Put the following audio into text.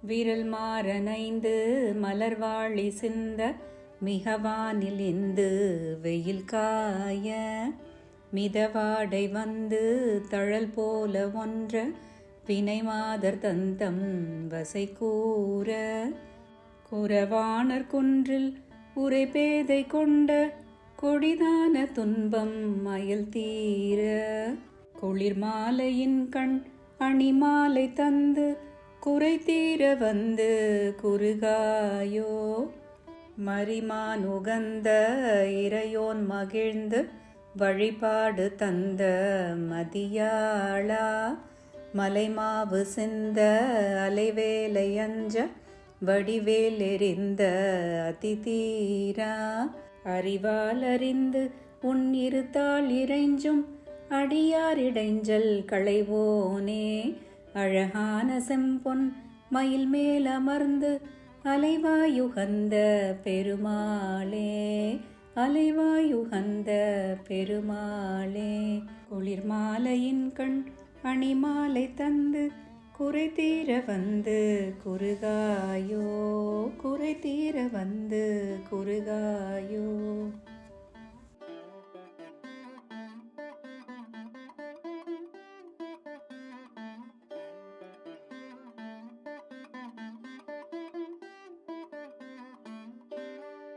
விரல் மாறனைந்து மலர்வாழி சிந்த மிகவானில் இந்து வெயில் காய மிதவாடை வந்து தழல் போல ஒன்ற வினை மாதர் தந்தம் வசை கூற. குறவாணர் குன்றில் உரை பேதை கொண்ட கொடிதான துன்பம் மயில் தீர. குளிர் மாலையின் கண் அணிமாலை தந்து குறை தீர வந்து குறுகாயோ மரிமான் உகந்த இறையோன் மகிழ்ந்து வழிபாடு தந்த மதியாளா மலைமாவு சிந்த அலைவேலையஞ்ச வடிவேலெறிந்த வடிவேல் எறிந்த அதிதீரா அறிவால் அறிந்து உன் இருத்தால் இறைஞ்சும் அடியார் இடைஞ்சல் களைவோனே அழகான செம்பொன் மயில் மேல் அமர்ந்து அலைவாயுகந்த பெருமாளே அலைவாயுகந்த பெருமாளே குளிர் மாலையின் கண் அணிமாலை தந்து குறை தீர வந்து குறுகாயோ குறை தீர வந்து குறுகாயோ.